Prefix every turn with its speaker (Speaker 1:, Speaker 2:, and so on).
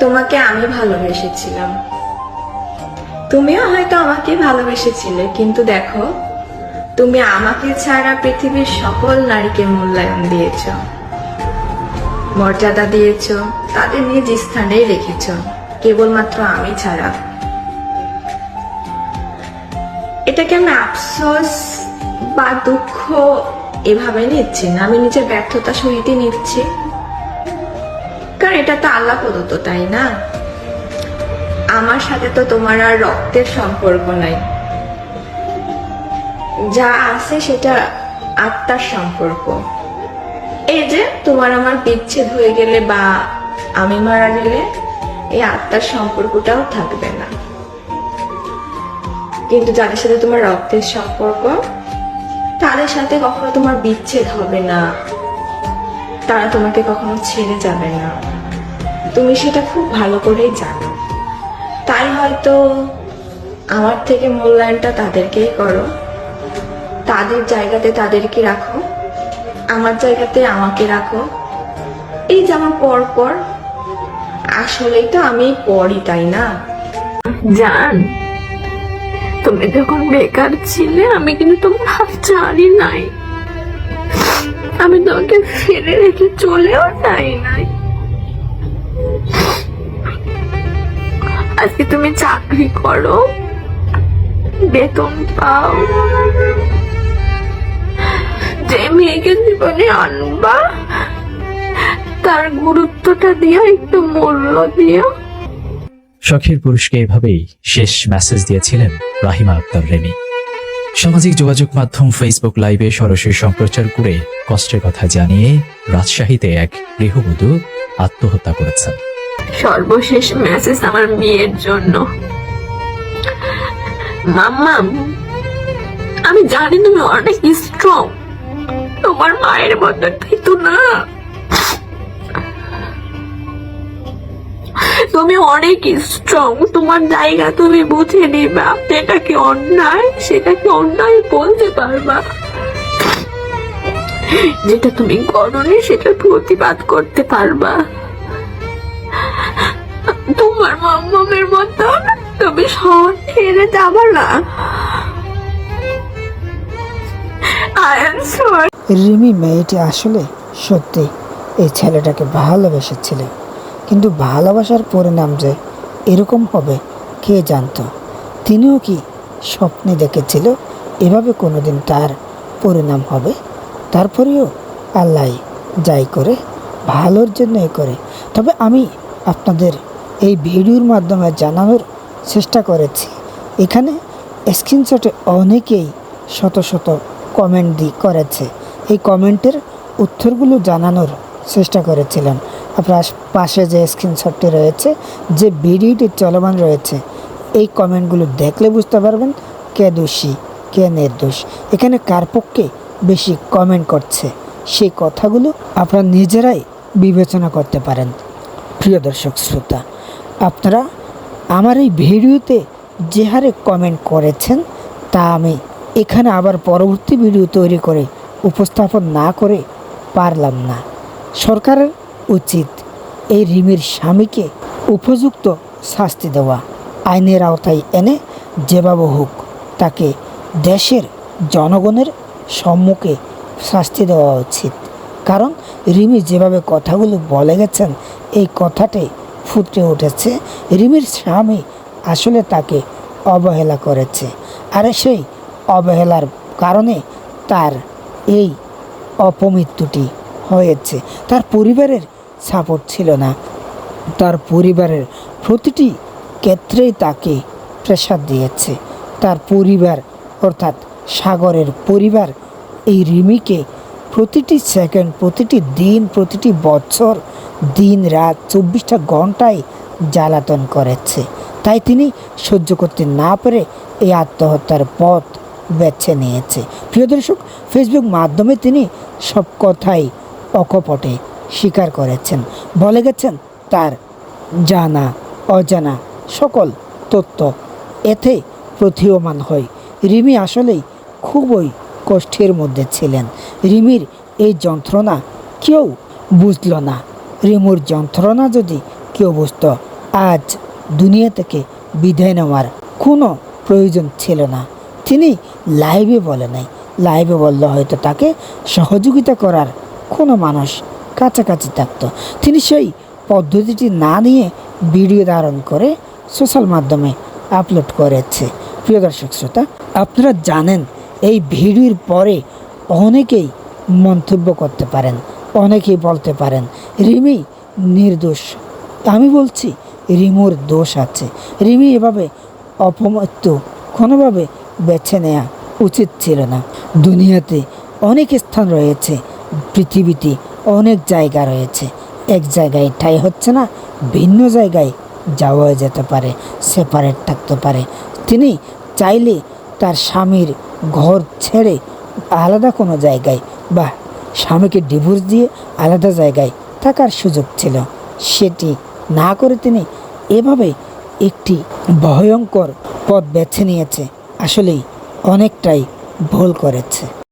Speaker 1: তোমাকে আমি ভালোবেসেছিলাম। তুমিও হয়তো আমাকে ভালোবেসেছিলে, কিন্তু দেখো, তুমি আমাকে ছাড়া পৃথিবীর সকল নারীকে মূল্যায়ন দিয়েছ। মর্যাদা দিয়েছ, তাদের নিজ স্থানেই রেখেছ, কেবলমাত্র আমি ছাড়া। এটাকে আমি আফসোস বা দুঃখ এভাবে নিচ্ছি না, আমি নিজের ব্যর্থতা সহিতই নিচ্ছি। কারণ এটা তো আল্লাহ প্রদত্ত, তাই না? আমার সাথে তো তোমার আর রক্তের সম্পর্ক নাই। যা আছে সেটা আত্মার সম্পর্ক। এই যে তোমার আমার বিচ্ছেদ হয়ে গেলে বা আমি মারা গেলে এই আত্মার সম্পর্কটাও থাকবে না। কিন্তু যাদের সাথে তোমার রক্তের সম্পর্ক, তাদের সাথে কখনো তোমার বিচ্ছেদ হবে না। তারা তোমাকে কখনো ছেড়ে যাবে না। তুমি সেটা খুব ভালো করেই জানো। তাই হয়তো আমার থেকে মূল্যায়নটা তাদেরকেই করো। তাদের জায়গাতে তাদেরকে রাখো। আমার জায়গাতে আমাকে রাখো। এই যেমন পর পর, আসলেই তো আমি পড়ি তাই না?
Speaker 2: জান, তুমি যখন বেকার ছিলে, আমি কিন্তু তোমার হাত ছাড়ি নাই। আমি তোমাকে ফেলে রেখে চলেও যাই নাই। আজকে তুমি চাকরি করো, বেতন পাও। যে মেয়েকে জীবনে আনবা, তার গুরুত্বটা দিয়া একটু মূল্য দিও।
Speaker 3: শখের পুরুষকে এভাবেই শেষ মেসেজ দিয়েছিলেন রাহিমা আক্তার রেমি সামাজিক যোগাযোগ মাধ্যম ফেসবুক লাইভে সরাসরি সম্প্রচার করে কষ্টের কথা জানিয়ে রাজশাহীতে এক গৃহবধূ আত্মহত্যা করেছেন।
Speaker 2: সর্বশেষ মেসেজ আমার মেয়ের জন্য। মাম্মা আমি জানি তুমি অনেক স্ট্রং তোমার মায়ের মতো তো না। তুমি অনেক স্ট্রং তোমার জায়গা তুমি বুঝে নিবা। যেটা কি অন্যায়? সেটা কি অন্যায় বলতে পারবা? যেটা তুমি করনি, সেটা প্রতিবাদ করতে পারবা। তোমার মাম্মামের মতো। তুমি শহর ছেড়ে যাবা না।
Speaker 4: রিমি, মেয়েটি আসলে সত্যি এই ছেলেটাকে ভালোবেসেছিলেন কিন্তু ভালোবাসার পরিণাম যে এরকম হবে, কে জানতো? তিনিও কি স্বপ্নে দেখেছিল এভাবে কোনোদিন তার পরিণাম হবে? তারপরেও আল্লাহ যাই করে, ভালোর জন্যই করে। তবে আমি আপনাদের এই ভিডিওর মাধ্যমে জানানোর চেষ্টা করেছি। এখানে স্ক্রিনশটে অনেকেই শত শত কমেন্ট দি করেছে। এই কমেন্টের উত্তরগুলো জানানোর চেষ্টা করেছিলাম। আপনার পাশে যে স্ক্রিনশটটি রয়েছে, যে ভিডিওটি চলমান রয়েছে, এই কমেন্টগুলো দেখলে বুঝতে পারবেন কে দোষী, কে নির্দোষ। এখানে কার পক্ষে বেশি কমেন্ট করছে, সেই কথাগুলো আপনারা নিজেরাই বিবেচনা করতে পারেন। প্রিয় দর্শক শ্রোতা, আপনারা আমার এই ভিডিওতে যে হারে কমেন্ট করেছেন, তা আমি এখানে আবার পরবর্তী ভিডিও তৈরি করে উপস্থাপন না করে পারলাম না। সরকারের উচিত। এই রিমির স্বামীকে উপযুক্ত শাস্তি দেওয়া। আইনের আওতায় এনে যেভাবে হোক তাকে দেশের জনগণের সম্মুখে শাস্তি দেওয়া উচিত। কারণ রিমি যেভাবে কথাগুলো বলে গেছেন, এই কথাটাই ফুটে উঠেছে রিমির স্বামী আসলে তাকে অবহেলা করেছে। আর সেই অবহেলার কারণে তার এই অপমৃত্যুটি হয়েছে। তার পরিবারের সাপোর্ট ছিল না। তার পরিবারের প্রতিটি ক্ষেত্রেই তাকে প্রেশার দিয়েছে। তার পরিবার, অর্থাৎ সাগরের পরিবার, এই রিমিকে প্রতিটি সেকেন্ড, প্রতিটি দিন, প্রতিটি বছর, দিন রাত চব্বিশটা ঘন্টায় জ্বালাতন করেছে। তাই তিনি সহ্য করতে না পেরে এই আত্মহত্যার পথ বেছে নিয়েছে। প্রিয় দর্শক ফেসবুক মাধ্যমে তিনি সব কথাই অকপটে স্বীকার করেছেন। বলে গেছেন, তার জানা, অজানা সকল তথ্য এতে প্রতীয়মান হয়। রিমি আসলেই খুবই কষ্টের মধ্যে ছিলেন। রিমির এই যন্ত্রণা কেউ বুঝল না। রিমুর যন্ত্রণা যদি কেউ বুঝতো, আজ দুনিয়া থেকে বিদায় নেওয়ার কোনো প্রয়োজন ছিল না। তিনি লাইভে বলে নাই। লাইভে বললে হয়তো তাকে সহযোগিতা করার কোনো মানুষ কাছাকাছি থাকত। তিনি সেই পদ্ধতিটি না নিয়ে ভিডিও ধারণ করে সোশ্যাল মাধ্যমে আপলোড করেছে। প্রিয় দর্শক শ্রোতা, আপনারা জানেন, এই ভিডিওর পরে অনেকেই মন্তব্য করতে পারেন, অনেকেই বলতে পারেন, রিমি, নির্দোষ। আমি বলছি, রিমুর দোষ আছে। রিমি এভাবে অপমৃত্যু কোনোভাবে বেছে নেওয়া উচিত ছিল না। দুনিয়াতে অনেক স্থান রয়েছে, পৃথিবীতে অনেক জায়গা রয়েছে। এক জায়গায় ঠাই হচ্ছে না, ভিন্ন জায়গায় যাওয়া যেতে পারে সেপারেট থাকতে পারে। তিনি চাইলে তার স্বামীর ঘর ছেড়ে আলাদা কোনো জায়গায় বা স্বামীকে ডিভোর্স দিয়ে আলাদা জায়গায় থাকার সুযোগ ছিল। সেটি না করে তিনি এভাবে একটি ভয়ঙ্কর পথ বেছে নিয়েছে। আসলেই অনেকটাই ভুল করেছে।